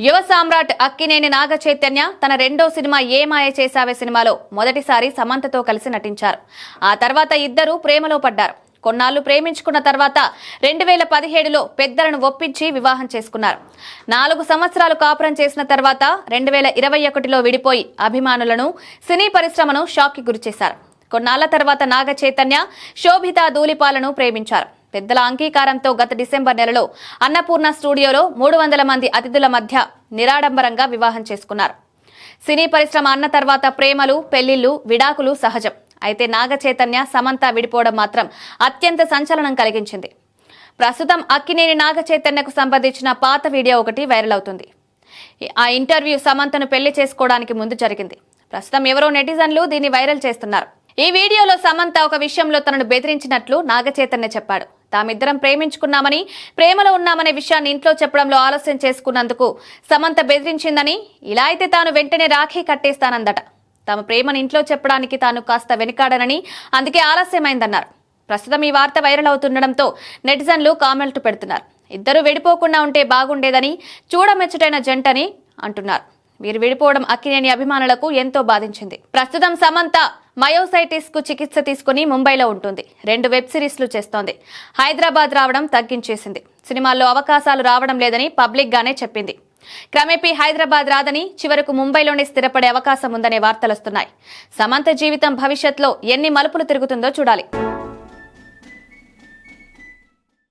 యువ సామ్రాట్ అక్కినేని నాగ చైతన్య తన రెండో సినిమా ఏ మాయ సినిమాలో మొదటిసారి సమంతతో కలిసి నటించారు. ఆ తర్వాత ఇద్దరూ ప్రేమలో పడ్డారు. కొన్నాళ్ళు ప్రేమించుకున్న తర్వాత రెండు వేల పదిహేడులో పెద్దలను ఒప్పించి వివాహం చేసుకున్నారు. నాలుగు సంవత్సరాలు కాపురం చేసిన తర్వాత రెండు వేల ఇరవై ఒకటిలో విడిపోయి అభిమానులను సినీ పరిశ్రమను షాక్కి గురిచేశారు. కొన్నాళ్ళ తర్వాత నాగ చైతన్య శోభిత ధూళిపాలను ప్రేమించారు. పెద్దల అంగీకారంతో గత డిసెంబర్ నెలలో అన్నపూర్ణ స్టూడియోలో మూడు వందల మంది అతిథుల మధ్య నిరాడంబరంగా వివాహం చేసుకున్నారు. సినీ పరిశ్రమ అన్న తర్వాత ప్రేమలు పెళ్ళిళ్ళు విడాకులు సహజం. అయితే నాగ చైతన్య సమంత విడిపోవడం మాత్రం అత్యంత సంచలనం కలిగించింది. ప్రస్తుతం అక్కినేని నాగ చైతన్యకు సంబంధించిన పాత వీడియో ఒకటి వైరల్ అవుతుంది. ఆ ఇంటర్వ్యూ సమంతను పెళ్ళి చేసుకోవడానికి ముందు జరిగింది. ప్రస్తుతం ఎవరో నెటిజన్లు దీన్ని వైరల్ చేస్తున్నారు. ఈ వీడియోలో సమంత ఒక విషయంలో తనను బెదిరించినట్లు నాగచైతన్య చెప్పాడు. తామిద్దరం ప్రేమించుకున్నామని ప్రేమలో ఉన్నామనే విషయాన్ని ఇంట్లో చెప్పడంలో ఆలస్యం చేసుకున్నందుకు సమంత బెదిరించిందని ఇలా అయితే తాను వెంటనే రాఖీ కట్టేస్తానందట. తమ ప్రేమను ఇంట్లో చెప్పడానికి తాను కాస్త వెనుకాడనని అందుకే ఆలస్యమైందన్నారు. ప్రస్తుతం ఈ వార్త వైరల్ అవుతుండడంతో నెటిజన్లు కామెంట్లు పెడుతున్నారు. ఇద్దరు విడిపోకుండా ఉంటే బాగుండేదని చూడమెచ్చటైన జంటని అంటున్నారు. వీరు విడిపోవడం అక్కినేని అభిమానులకు ఎంతో బాధించింది. ప్రస్తుతం సమంత మయోసైటిస్కు చికిత్స తీసుకుని ముంబైలో ఉంటుంది. రెండు వెబ్ సిరీస్లు చేస్తోంది. హైదరాబాద్ రావడం తగ్గించేసింది. సినిమాల్లో అవకాశాలు రావడం లేదని పబ్లిక్ గానే చెప్పింది. క్రమేపీ హైదరాబాద్ రాదని చివరకు ముంబైలోనే స్థిరపడే అవకాశం ఉందనే వార్తలొస్తున్నాయి. సమంత జీవితం భవిష్యత్లో ఎన్ని మలుపులు తిరుగుతుందో చూడాలి.